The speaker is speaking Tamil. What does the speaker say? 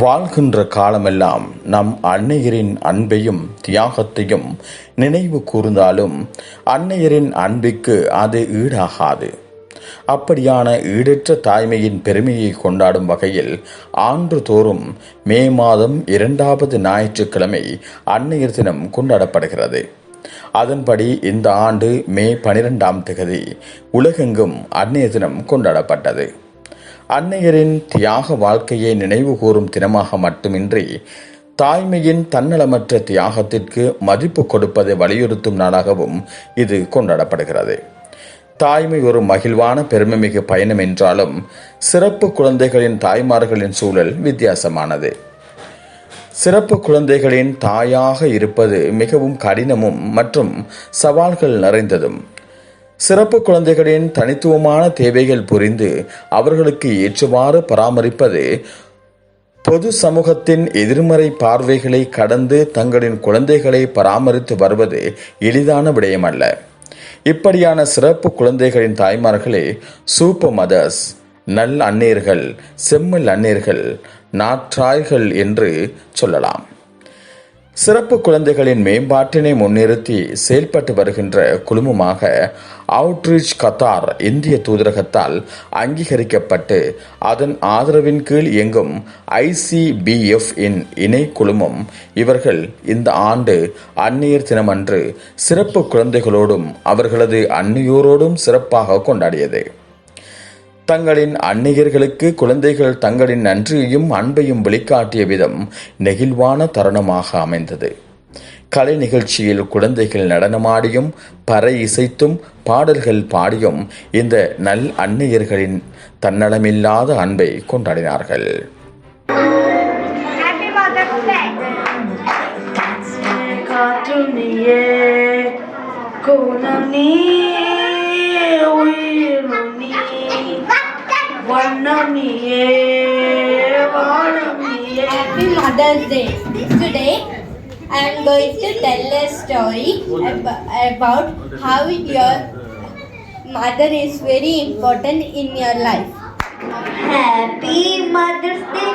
வாழ்கின்ற காலமெல்லாம் நம் அன்னையரின் அன்பையும் தியாகத்தையும் நினைவு கூர்ந்தாலும் அன்னையரின் அன்பிற்கு அது ஈடாகாது. அப்படியான ஈடற்ற தாய்மையின் பெருமையை கொண்டாடும் வகையில் ஆண்டு தோறும் மே மாதம் இரண்டாவது ஞாயிற்றுக்கிழமை அன்னையர் தினம் கொண்டாடப்படுகிறது. அதன்படி இந்த ஆண்டு மே பனிரெண்டாம் திகதி உலகெங்கும் அன்னையர் தினம் கொண்டாடப்பட்டது. அன்னையரின் தியாக வாழ்க்கையை நினைவு கூறும் தினமாக மட்டுமின்றி தாய்மையின் தன்னலமற்ற தியாகத்திற்கு மதிப்பு கொடுப்பதை வலியுறுத்தும் நாளாகவும் இது கொண்டாடப்படுகிறது. தாய்மை ஒரு மகிழ்வான பெருமைமிகு பயணம் என்றாலும் சிறப்பு குழந்தைகளின் தாய்மார்களின் சூழல் வித்தியாசமானது. சிறப்பு குழந்தைகளின் தாயாக இருப்பது மிகவும் கடினமும் மற்றும் சவால்கள் நிறைந்ததும் சிறப்பு குழந்தைகளின் தனித்துவமான தேவைகள் புரிந்து அவர்களுக்கு ஏற்றுவாறு பராமரிப்பது பொது சமூகத்தின் எதிர்மறை பார்வைகளை கடந்து தங்களின் குழந்தைகளை பராமரித்து வருவது எளிதான விடயமல்ல. இப்படியான சிறப்பு குழந்தைகளின் தாய்மார்களே சூப்பர் மதர்ஸ் நல் அந்நீர்கள் செம்மல் அந்நீர்கள் நாற்றாய்கள் என்று சொல்லலாம். சிறப்பு குழந்தைகளின் மேம்பாட்டினை முன்னிறுத்தி செயல்பட்டு வருகின்ற குழுமமாக அவுட்ரீச் கத்தார் இந்திய தூதரகத்தால் அங்கீகரிக்கப்பட்டு அதன் ஆதரவின் கீழ் இயங்கும் ஐசிபிஎஃப் இன் இணை குழுமம் இவர்கள் இந்த ஆண்டு அந்நியர் தினமன்று சிறப்பு குழந்தைகளோடும் அவர்களது அந்நியோரோடும் சிறப்பாக கொண்டாடியது. தங்களின் அந்நியர்களுக்கு குழந்தைகள் தங்களின் நன்றியையும் அன்பையும் வெளிக்காட்டிய விதம் நெகிழ்வான தருணமாக அமைந்தது. கலை நிகழ்ச்சியில் குழந்தைகள் நடனமாடியும் பறை இசைத்தும் பாடல்கள் பாடியும் இந்த நல் அந்நியர்களின் தன்னலமில்லாத அன்பை கொண்டாடினார்கள். Happy Mother's Day! காற்றும் நீயே குணம் நீ உயிரும் நீ வண்ணம் நீயே வானம் நீயே Happy Mother's Day. Today I am going to tell a story ab- about how your mother is very important in your life. Happy Mother's Day